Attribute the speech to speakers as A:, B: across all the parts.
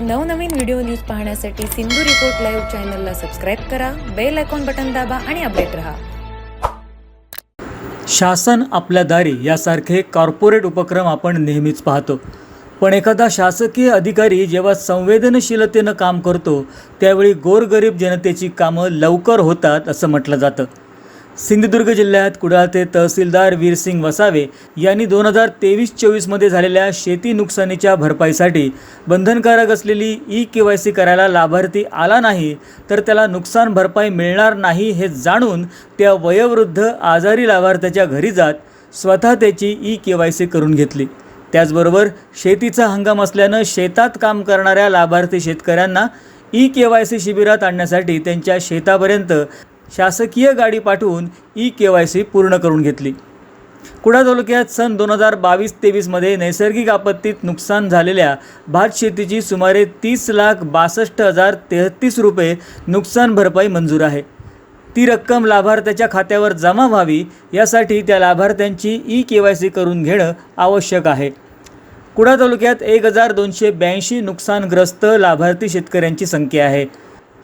A: नवनवीन video news पाहण्यासाठी Sindhu report live चॅनलला सबस्क्राईब करा बेल आयकॉन बटन दाबा आणि अपडेट रहा.
B: शासन आपल्या दारी यासारखे कॉर्पोरेट उपक्रम आपण नेहमीच पाहतो. पण एखादा शासकीय अधिकारी जेव्हा संवेदनशीलतेनं काम करतो त्यावेळी गोरगरीब जनतेची कामं लवकर होतात असं म्हटलं जातं. सिंधुदुर्ग जिल्ह्यात कुडाळते तहसीलदार वीरसिंग वसावे यांनी दोन हजार तेवीस चोवीसमध्ये झालेल्या शेती नुकसानीच्या भरपाईसाठी बंधनकारक असलेली ई के वाय सी करायला लाभार्थी आला नाही तर त्याला नुकसान भरपाई मिळणार नाही हे जाणून त्या वयोवृद्ध आजारी लाभार्थ्याच्या घरी जात स्वतः त्याची ई के वाय सी करून घेतली. त्याचबरोबर शेतीचा हंगाम असल्यानं शेतात काम करणाऱ्या लाभार्थी शेतकऱ्यांना ई के वाय सी शिबिरात आणण्यासाठी त्यांच्या शेतापर्यंत शासकीय गाडी पाठवून ई के वाय सी पूर्ण करून घेतली. कुडा तालुक्यात सन दोन हजार बावीस तेवीसमध्ये नैसर्गिक आपत्तीत नुकसान झालेल्या भात शेतीची सुमारे तीस लाख बासष्ट हजार तेहतीस रुपये नुकसान भरपाई मंजूर आहे. ती रक्कम लाभार्थ्याच्या खात्यावर जमा व्हावी यासाठी त्या लाभार्थ्यांची ई के वाय सी करून घेणं आवश्यक आहे. कुडा तालुक्यात एक हजार दोनशे ब्याऐंशी नुकसानग्रस्त लाभार्थी शेतकऱ्यांची संख्या आहे.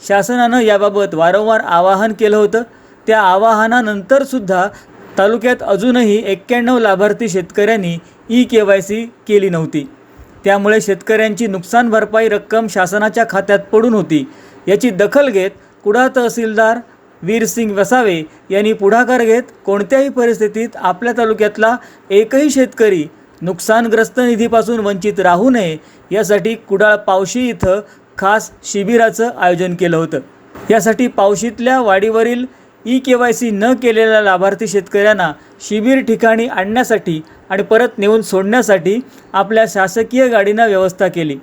B: शासनानं याबाबत वारंवार आवाहन केलं होतं. त्या आवाहनानंतरसुद्धा तालुक्यात अजूनही एक्क्याण्णव लाभार्थी शेतकऱ्यांनी ई के वाय सी केली नव्हती. त्यामुळे शेतकऱ्यांची नुकसान भरपाई रक्कम शासनाच्या खात्यात पडून होती. याची दखल घेत कुडा तहसीलदार वीरसिंग वसावे यांनी पुढाकार घेत कोणत्याही परिस्थितीत आपल्या तालुक्यातला एकही शेतकरी नुकसानग्रस्त निधीपासून वंचित राहू नये यासाठी कुडाळ पावशी इथं खास शिबिराचं आयोजन केलं होतं. यासाठी पावशीतल्या वाडीवरील ई के वाय सी न केलेल्या लाभार्थी शेतकऱ्यांना शिबिर ठिकाणी आणण्यासाठी आणि परत नेऊन सोडण्यासाठी आपल्या शासकीय गाडीनं व्यवस्था केली.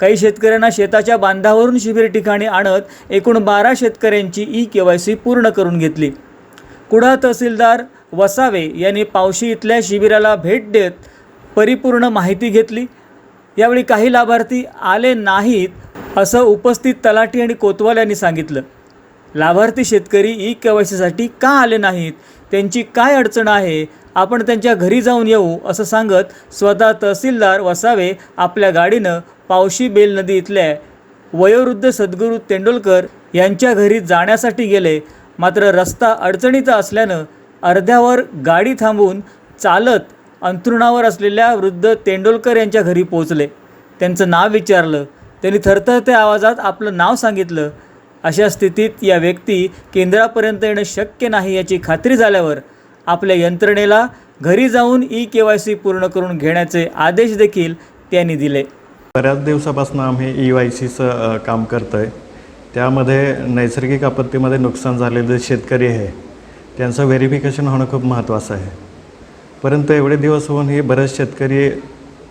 B: काही शेतकऱ्यांना शेताच्या बांधावरून शिबिर ठिकाणी आणत एकूण बारा शेतकऱ्यांची ई के वाय सी पूर्ण करून घेतली. कुडा तहसीलदार वसावे यांनी पावशी इथल्या शिबिराला भेट देत परिपूर्ण माहिती घेतली. यावेळी काही लाभार्थी आले नाहीत असं उपस्थित तलाठी आणि कोतवाल यांनी सांगितलं. लाभार्थी शेतकरी ई के वाय सीसाठी का आले नाहीत? त्यांची काय अडचण आहे? आपण त्यांच्या घरी जाऊन येऊ असं सांगत स्वतः तहसीलदार वसावे आपल्या गाडीनं पावशी बेल नदी इथल्या वयोवृद्ध सद्गुरू तेंडुलकर यांच्या घरी जाण्यासाठी गेले. मात्र रस्ता अडचणीचा असल्यानं अर्ध्यावर गाडी थांबवून चालत अंथरुणावर असलेल्या वृद्ध तेंडुलकर यांच्या घरी पोचले त्यांचं नाव विचारलं. त्यांनी थरथरत्या आवाजात आपलं नाव सांगितलं. अशा स्थितीत या व्यक्ती केंद्रापर्यंत येणं शक्य नाही याची खात्री झाल्यावर आपल्या यंत्रणेला घरी जाऊन ई के वाय सी पूर्ण करून घेण्याचे आदेश देखील त्यांनी दिले.
C: बऱ्याच दिवसापासून आम्ही ई वाय सीचं काम करतो आहे त्यामध्ये नैसर्गिक आपत्तीमध्ये नुकसान झालेले शेतकरी आहे. त्यांचं व्हेरिफिकेशन होणं खूप महत्त्वाचं आहे. परंतु एवढे दिवस होऊन हे बरेच शेतकरी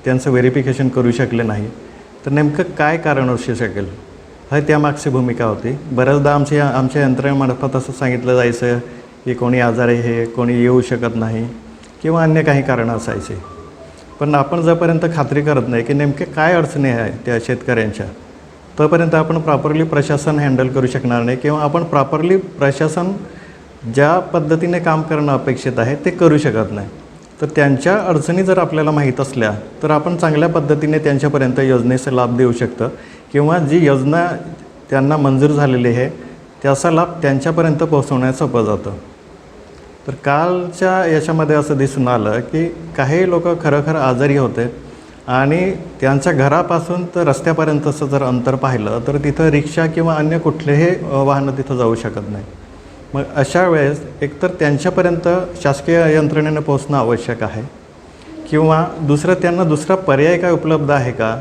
C: त्यांचं व्हेरिफिकेशन करू शकले नाही. तर नेमकं काय कारण असू शकेल? हा त्यामागची भूमिका होती. बऱ्याचदा आमच्या आमच्या यंत्रणेमार्फत असं सांगितलं जायचं की कोणी आजारी हे कोणी येऊ शकत नाही किंवा अन्य काही कारणं असायचे. पण आपण जोपर्यंत खात्री करत नाही की नेमके काय अडचणी आहे त्या शेतकऱ्यांच्या तोपर्यंत आपण प्रॉपरली प्रशासन हँडल करू शकणार नाही किंवा आपण प्रॉपरली प्रशासन ज्या पद्धतीने काम करणं अपेक्षित आहे ते करू शकत नाही. तर त्यांच्या अडचणी जर आपल्याला माहीत असल्या तर आपण चांगल्या पद्धतीने त्यांच्यापर्यंत योजनेचा लाभ देऊ शकतं. किंवा जी योजना त्यांना मंजूर झालेली आहे त्याचा लाभ त्यांच्यापर्यंत पोहोचवण्यास सोपं जातं. तर कालच्या याच्यामध्ये असं दिसून आलं की काही लोक खरोखर आजारी होते आणि त्यांच्या घरापासून तर रस्त्यापर्यंतचं जर अंतर पाहिलं तर तिथं रिक्षा किंवा अन्य कुठलेही वाहनं तिथं जाऊ शकत नाही मग अशा वेळेस एकतर त्यांच्यापर्यंत शासकीय यंत्रणेनं पोहोचणं आवश्यक आहे किंवा दुसरं त्यांना दुसरा पर्याय काय उपलब्ध आहे का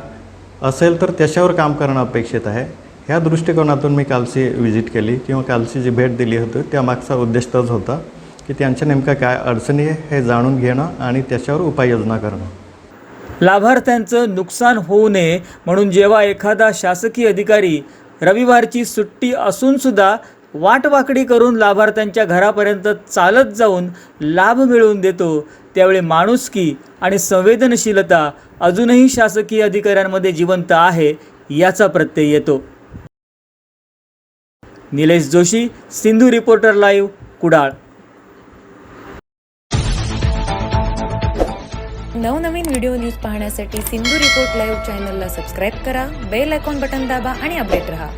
C: असेल तर त्याच्यावर काम करणं अपेक्षित आहे. ह्या दृष्टिकोनातून मी कालची व्हिजिट केली किंवा कालची जी भेट दिली होती त्यामागचा उद्देश तोच होता की त्यांच्या नेमक्या काय अडचणी आहे हे जाणून घेणं आणि त्याच्यावर उपाययोजना करणं.
B: लाभार्थ्यांचं नुकसान होऊ नये म्हणून जेव्हा एखादा शासकीय अधिकारी रविवारची सुट्टी असूनसुद्धा वाटवाकडी करून लाभार्थ्यांच्या घरापर्यंत चालत जाऊन लाभ मिळवून देतो. त्यावेळी माणुसकी आणि संवेदनशीलता अजूनही शासकीय अधिकाऱ्यांमध्ये जिवंत आहे याचा प्रत्यय येतो. Nilesh Joshi Sindhu reporter live Kudal.
A: नवनवीन व्हिडिओ न्यूज पाहण्यासाठी सिंधू रिपोर्ट लाईव्ह चॅनलला सबस्क्राईब करा बेल आयकॉन बटन दाबा आणि अपडेट रहा.